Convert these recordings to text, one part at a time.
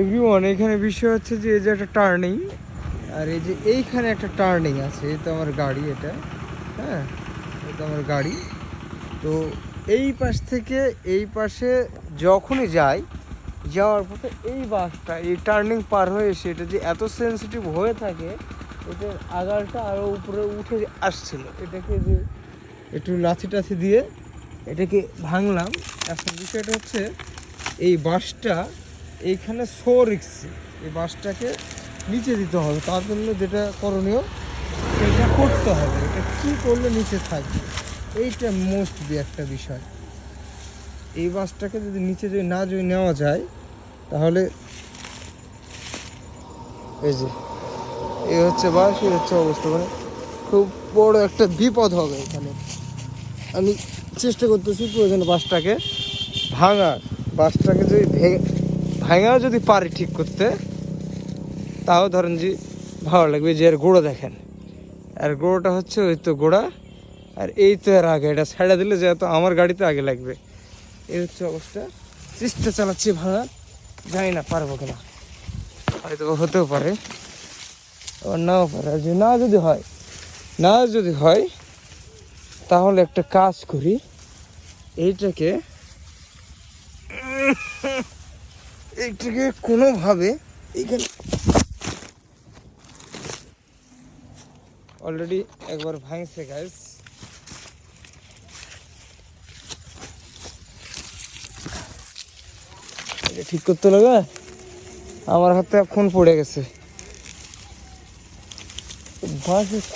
Everyone এখানে বিষয় হচ্ছে যে, এই যে একটা টার্নিং আর এই যে এইখানে একটা টার্নিং আছে এই তো আমার গাড়ি এটা হ্যাঁ? তো আমার গাড়ি। তো এই পাশ থেকে এই পাশে যখনই যাই, যাওয়ার পথে এই বাসটা, এই টার্নিং পার হয়ে এসে, এটা যে এত সেন্সিটিভ হয়ে থাকে এটার আগালটা আরও উপরে উঠে আসছিল। এটাকে যে একটু লাথি টাথি দিয়ে এটাকে ভাঙলাম। এখন বিষয়টা হচ্ছে, এই বাসটা এইখানে সো রিক্সি। এই বাসটাকে নিচে দিতে হবে। তার জন্য যেটা করণীয়, সেটা করতে হবে। এটা কী করলে নিচে থাকবে? এইটা মোস্ট বি একটা বিষয়। এই বাসটাকে যদি নিচে যদি না যদি নেওয়া যায়, তাহলে এই যে, এই হচ্ছে বাস, এই হচ্ছে অবস্থা। মানে খুব বড় একটা বিপদ হবে এখানে। আমি চেষ্টা করতেছি প্রয়োজন বাসটাকে ভাঙার। বাসটাকে যদি ভেঙে ভাঙাও যদি পারি ঠিক করতে, তাও ধরেন যে ভালো লাগবে যে এর গোড়া দেখেন। আর গোড়াটা হচ্ছে ওই তো গোড়া, আর এই তো এর আগে, এটা ছেড়ে দিলে যেহেতু আমার গাড়িতে আগে লাগবে। এই হচ্ছে অবস্থা। চেষ্টা চালাচ্ছি ভাঙার জানি না পারব কিনা। হয়তো হতেও পারে। নাও পারে। আর যদি না যদি হয়, না যদি হয়, তাহলে একটা কাজ করি। এইটাকে এইটাকে কোনোভাবে এইখানে অলরেডি একবার ভাঙছে গাইস এটা ঠিক করতে লাগে আমার হাতে ফোন পড়ে গেছে।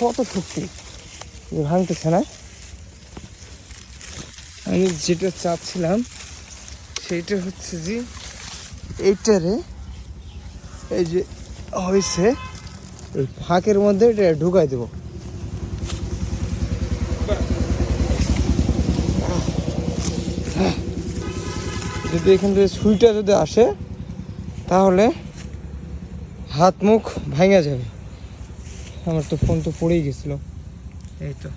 কত শক্তি? ভাঙতেছে না? আমি যেটা চাচ্ছিলাম সেইটা হচ্ছে যে এইটারে, এই যে হয়েছে ফাঁকের মধ্যে এটা ঢুকাই দেবো। যদি এখান থেকে সুইটা যদি আসে, তাহলে হাত মুখ ভাঙা যাবে। আমার তো ফোন তো পড়েই গেছিল। এই তো।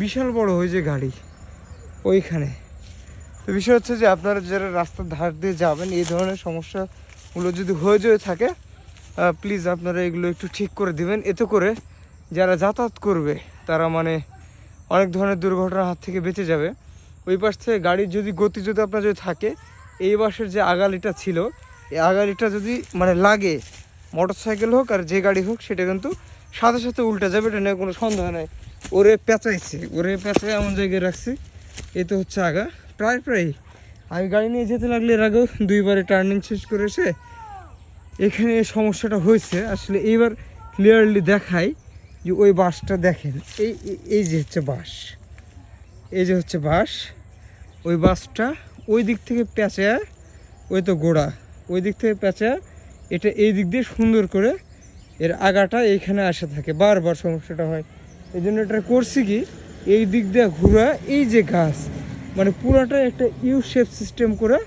বিশাল বড় যে গাড়ি, ওইখানে। বিষয় হচ্ছে যে আপনারা যারা রাস্তার ধার দিয়ে যাবেন, এই ধরনের সমস্যাগুলো যদি হয়ে যেয়ে থাকে প্লিজ আপনারা এগুলো একটু ঠিক করে দিবেন। এতে করে যারা যাতায়াত করবে, তারা মানে অনেক ধরনের দুর্ঘটনার হাত থেকে বেঁচে যাবে। ওই পাশ থেকে গাড়ির যদি গতি যদি আপনার যদি থাকে, এই বাসের যে আগালিটা ছিল, এই আগালিটা যদি মানে লাগে মোটর সাইকেল হোক আর যে গাড়ি হোক, সেটা কিন্তু সাথে সাথে উল্টে যাবে, এটা নিয়ে কোনো সন্দেহ নেই। ওরে পেঁচাইছে, ওরে পেঁচাই এমন জায়গায় রাখছি, এ তো হচ্ছে আগা। প্রায় প্রায়। আমি গাড়ি নিয়ে যেতে লাগলে এর আগেও দুইবারে টার্নিং শেষ করে এসে এখানে সমস্যাটা হয়েছে। আসলে এইবার ক্লিয়ারলি দেখাই যে ওই বাসটা দেখেন, এই, এই- যে হচ্ছে বাস, এই যে হচ্ছে বাস, ওই বাসটা ওই দিক থেকে পেঁচা ওই তো গোড়া ওই দিক থেকে পেঁচা এটা এই দিক দিয়ে সুন্দর করে এর আগাটা এইখানে আসে থাকে, বারবার সমস্যাটা হয়। এই জন্য এটা করছি কি, এই দিক দিয়ে ঘুরা, এই যে গাছ মানে পুরোটা একটা ইউ শেপ সিস্টেম করে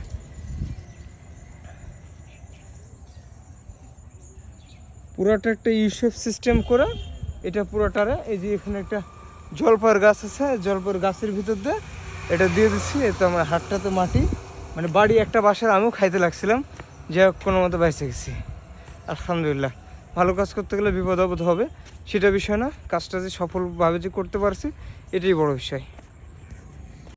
পুরাটা একটা ইউ শেপ সিস্টেম করে এটা পুরোটারে, এই যে এখানে একটা জলপাইয়ের গাছ আছে জলপার গাছের ভিতর দিয়ে এটা দিয়ে দিচ্ছি। এতে আমার হাটটাতে মাটি মানে বাড়ি একটা বাসার আমিও খাইতে লাগছিলাম। যে কোনো মতো বাইসে গেছি। আলহামদুলিল্লাহ। ভালো কাজ করতে গেলে বিপদ আপদ হবে, সেটা বিষয় না। কাজটা যে সফলভাবে যে করতে পারছি, এটাই বড় বিষয়।